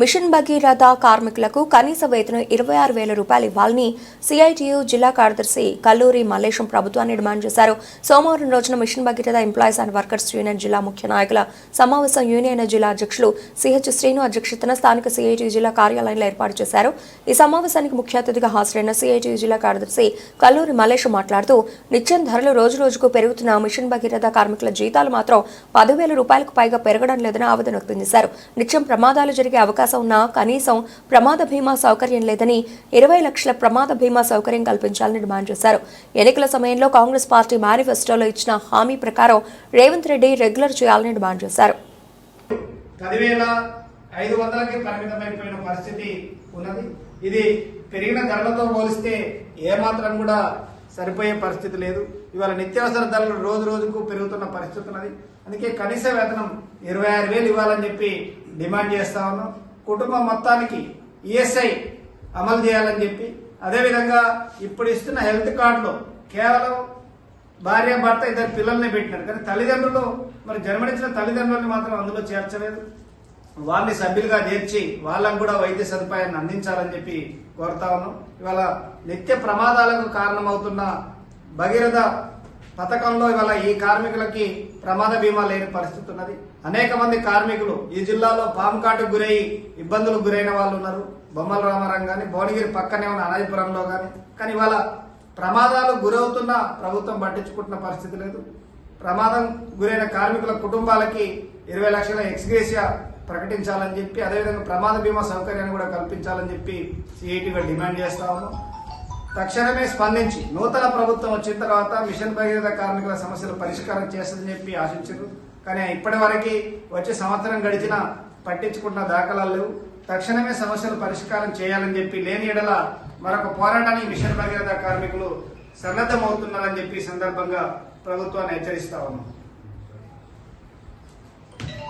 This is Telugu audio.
Mission Bhagiratha కార్మికులకు కనీస వేతనం ఇరవై ఆరు వేల రూపాయలు ఇవ్వాలని సిఐటియు జిల్లా కార్యదర్శి కల్లూరి మల్లేశం ప్రభుత్వాన్ని డిమాండ్ చేశారు. సోమవారం రోజున mission Bhagiratha employees and workers union జిల్లా ముఖ్య నాయకుల సమావేశం యూనియన్ జిల్లా అధ్యక్షులు సిహెచ్ శ్రీను అధ్యక్షతన స్థానిక సిఐటియు జిల్లా కార్యాలయంలో ఏర్పాటు చేశారు. ఈ సమావేశానికి ముఖ్య అతిథిగా హాజరైన సిఐటియు జిల్లా కార్యదర్శి కల్లూరి మల్లేశం మాట్లాడుతూ నిత్యం ధరలు రోజు రోజుకు పెరుగుతున్న మిషన్ భగీరథ కార్మికుల జీతాలు మాత్రం పదివేల రూపాయలకు పైగా పెరగడం లేదని ఆవేదన వ్యక్తం చేశారు. నిత్యం ప్రమాదాలు జరిగే అవకాశం అవకాశం ఉన్నా కనీసం ప్రమాద బీమా సౌకర్యం లేదని ఇరవై లక్షల ప్రమాద బీమా సౌకర్యం కల్పించాలని డిమాండ్ చేశారు. ఎన్నికల సమయంలో కాంగ్రెస్ పార్టీ మేనిఫెస్టోలో ఇచ్చిన హామీ ప్రకారం రేవంత్ రెడ్డి రెగ్యులర్ చేయాలని డిమాండ్ చేశారు. ఐదు వందలకి పరిమితమైపోయిన పరిస్థితి ఉన్నది. ఇది పెరిగిన ధరలతో పోలిస్తే ఏమాత్రం కూడా సరిపోయే పరిస్థితి లేదు. ఇవాళ నిత్యావసర ధరలు రోజు రోజుకు పెరుగుతున్న పరిస్థితి ఉన్నది. అందుకే కనీస వేతనం ఇరవై ఆరు వేలు ఇవ్వాలని చెప్పి డిమాండ్ చేస్తా ఉన్నాం. కుటుంబం మొత్తానికి ఈఎస్ఐ అమలు చేయాలని చెప్పి అదేవిధంగా ఇప్పుడు ఇస్తున్న హెల్త్ కార్డులో కేవలం భార్య భర్త ఇద్దరు పిల్లల్ని పెట్టినారు. కానీ తల్లిదండ్రులు మరి జన్మనిచ్చిన తల్లిదండ్రుల్ని మాత్రం అందులో చేర్చలేదు. వాళ్ళని సభ్యులుగా చేర్చి వాళ్ళకు కూడా వైద్య సదుపాయాన్ని అందించాలని చెప్పి కోరుతా ఉన్నాం. ఇవాళ నిత్య ప్రమాదాలకు కారణమవుతున్న భగీరథ పథకంలో ఇవాళ ఈ కార్మికులకి ప్రమాద బీమా లేని పరిస్థితి ఉన్నది. అనేక మంది కార్మికులు ఈ జిల్లాలో పాము కాటుకు గురై ఇబ్బందులకు గురైన వాళ్ళు ఉన్నారు. బొమ్మల రామారం కానీ భువనగిరి పక్కనే ఉన్న అనాదిపురంలో కానీ కానీ ఇవాళ ప్రమాదాలు గురవుతున్న ప్రభుత్వం పట్టించుకుంటున్న పరిస్థితి లేదు. ప్రమాదం గురైన కార్మికుల కుటుంబాలకి ఇరవై లక్షల ఎక్స్గ్రేషియా ప్రకటించాలని చెప్పి అదేవిధంగా ప్రమాద బీమా సౌకర్యాన్ని కూడా కల్పించాలని చెప్పి సిఐటిగా డిమాండ్ చేస్తా ఉన్నాం. తక్షణమే స్పందించి నూతన ప్రభుత్వం వచ్చిన తర్వాత మిషన్ భగీరథ కార్మికుల సమస్యలు పరిష్కారం చేస్తుందని చెప్పి ఆశించారు. కానీ ఇప్పటి వరకు వచ్చే సంవత్సరం గడిచిన పట్టించుకున్న దాఖలాలు లేవు. తక్షణమే సమస్యలు పరిష్కారం చేయాలని చెప్పి లేని ఎడల మరొక పోరాటానికి మిషన్ భగీరథ కార్మికులు సన్నద్ధమవుతున్నారని చెప్పి సందర్భంగా ప్రభుత్వాన్ని హెచ్చరిస్తా ఉన్నాం.